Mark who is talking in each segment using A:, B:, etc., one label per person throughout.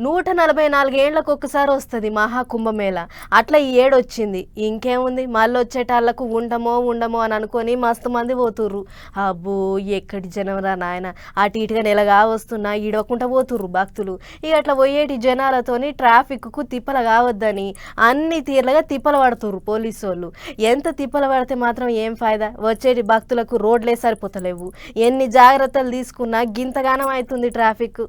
A: నూట నలభై నాలుగేళ్ళకు ఒక్కసారి వస్తుంది మహాకుంభమేళ. అట్లా ఈ ఏడు వచ్చింది ఇంకేముంది? మళ్ళీ వచ్చేటాళ్ళకు ఉండమో ఉండమో అని అనుకొని మస్తు మంది పోతుర్రు. అబ్బో ఎక్కడి జనంరా నాయన? అటు ఇటుగా నెలగా వస్తున్నా ఈడకుండా పోతుర్రు భక్తులు. ఇక అట్లా పోయేటి జనాలతోని ట్రాఫిక్కు తిప్పల కావద్దని అన్ని తీర్లుగా తిప్పలు పడుతుర్రు పోలీసు వాళ్ళు ఎంత తిప్పలు పడితే మాత్రం ఏం ఫాయిదా? వచ్చేటి భక్తులకు రోడ్లే సరిపోతలేవు. ఎన్ని జాగ్రత్తలు తీసుకున్నా గింతగానం అవుతుంది ట్రాఫిక్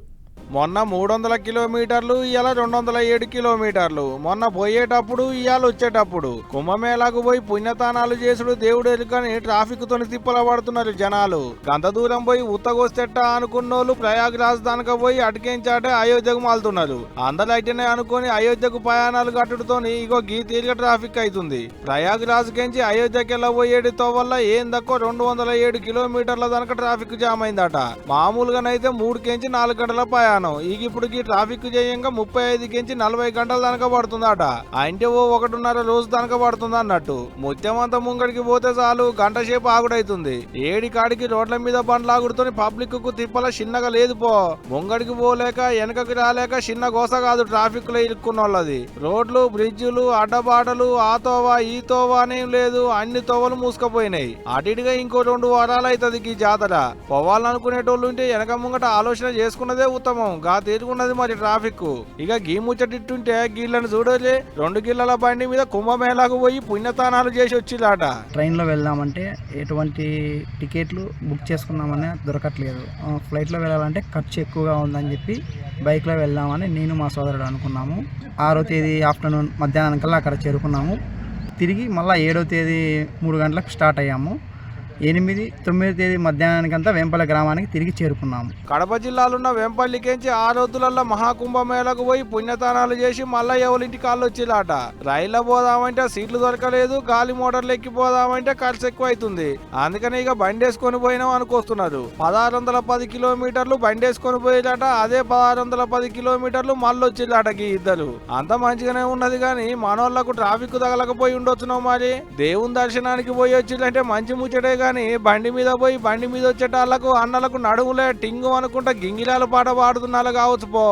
B: మొన్న మూడు వందల కిలోమీటర్లు ఇవాళ రెండు వందల ఏడు కిలోమీటర్లు. మొన్న పోయేటప్పుడు ఇవాళ వచ్చేటప్పుడు. కుంభమేళాకు పోయి పుణ్యతానాలు చేసుడు దేవుడు ఎలుకని ట్రాఫిక్ తోని తిప్పల పడుతున్నారు జనాలు. గంత దూరం పోయి ఉత్తగొస్తెట్ట అనుకున్నోళ్ళు ప్రయాగ్ రాజధానికి పోయి అటుకేంచాటే అయోధ్యకు మాలుతున్నారు. అందరు అయితేనే అనుకుని అయోధ్యకు ప్రయాణాలు కట్టుడుతోని ఇగో గీ తీరిక ట్రాఫిక్ అవుతుంది ప్రయాగ్ రాజుకెంచి అయోధ్యకి వెళ్ళబోయేటితో వల్ల ఏం తక్కువ రెండు వందల ఏడు కిలోమీటర్ల దానికి ట్రాఫిక్ జామ్ అయిందట. మామూలుగానైతే మూడు కెంచి నాలుగు గంటల ప్రయాణం. ఇక ఇప్పుడు ట్రాఫిక్ చేయంగా ముప్పై ఐదు కెంచి నలభై గంటల దాకా పడుతుందట. అంటే ఓ ఒకటిన్నర రోజు దాకా పడుతుంది అన్నట్టు ముత్యమంతా ముంగడికి పోతే చాలు గంట సేపు ఆగుడైతుంది. ఏడి కాడికి రోడ్ల మీద బండ్లు ఆగుడుతోని పబ్లిక్కు తిప్పల చిన్నగా లేదు పో. ముంగడికి పోలేక వెనకకి రాలేక చిన్న గోస కాదు ట్రాఫిక్లో ఇరుక్కున్న వాళ్ళది రోడ్లు బ్రిడ్జిలు అడ్డబాటలు ఆ తోవా ఈ తోవా అనేం లేదు అన్ని తోవలు మూసుకుపోయినాయి. అటుగా ఇంకో రెండు వారాలు అవుతుంది ఈ జాతర. పోవాలనుకునేటోళ్ళు ఉంటే వెనక ముంగట ఆలోచన చేసుకున్నదే ఉత్తమం. గా తీరుకున్నది మరి ట్రాఫిక్ ఇక గీ ముచ్చటిట్టుంటే గీళ్ళను చూడలే. రెండు గిళ్ళల బండి మీద కుంభమేళాకు పోయి పుణ్యతానాలు చేసి వచ్చిలాట
C: ట్రైన్లో వెళ్దామంటే ఎటువంటి టికెట్లు బుక్ చేసుకున్నామనే దొరకట్లేదు. ఫ్లైట్లో వెళ్ళాలంటే ఖర్చు ఎక్కువగా ఉందని చెప్పి బైక్లో వెళ్దామని నేను మా సోదరుడు అనుకున్నాము. ఆరో తేదీ ఆఫ్టర్నూన్ మధ్యాహ్నం కల్లా అక్కడ చేరుకున్నాము. తిరిగి మళ్ళీ ఏడో తేదీ మూడు గంటలకు స్టార్ట్ అయ్యాము. ఎనిమిది తొమ్మిది తేదీ మధ్యాహ్నానికంతా వేంపల్లి గ్రామానికి తిరిగి చేరుకున్నాము.
B: కడప జిల్లాలున్న వెంపల్లికెంచి ఆ రోజులలో మహాకుంభమేళకు పోయి పుణ్యతానాలు చేసి మళ్ళా ఎవరింటి కాళ్ళు వచ్చిలాట. రైల్లో పోదామంటే సీట్లు దొరకలేదు గాలి మోటార్లు ఎక్కిపోదామంటే ఖర్చు ఎక్కువ అవుతుంది అందుకని ఇక బండేసుకొని పోయినాం అనుకొస్తున్నారు పదహారు వందల పది కిలోమీటర్లు బండేసుకొని పోయేలాట అదే పదహారు వందల పది కిలోమీటర్లు మళ్ళీ వచ్చేలాటకి ఇద్దరు. అంత మంచిగానే ఉన్నది కానీ మనోళ్ళకు ట్రాఫిక్ తగలకపోయి ఉండొచ్చున్నావు మరి? దేవుని దర్శనానికి పోయి వచ్చిందంటే మంచి ముచ్చటే కానీ బండి మీద పోయి బండి మీద వచ్చేటాళ్ళకు అన్నలకు నడుములే టింగు అనుకుంటా గింగిలాల పాట పాడుతున్నాళ్ళు కావచ్చు పో.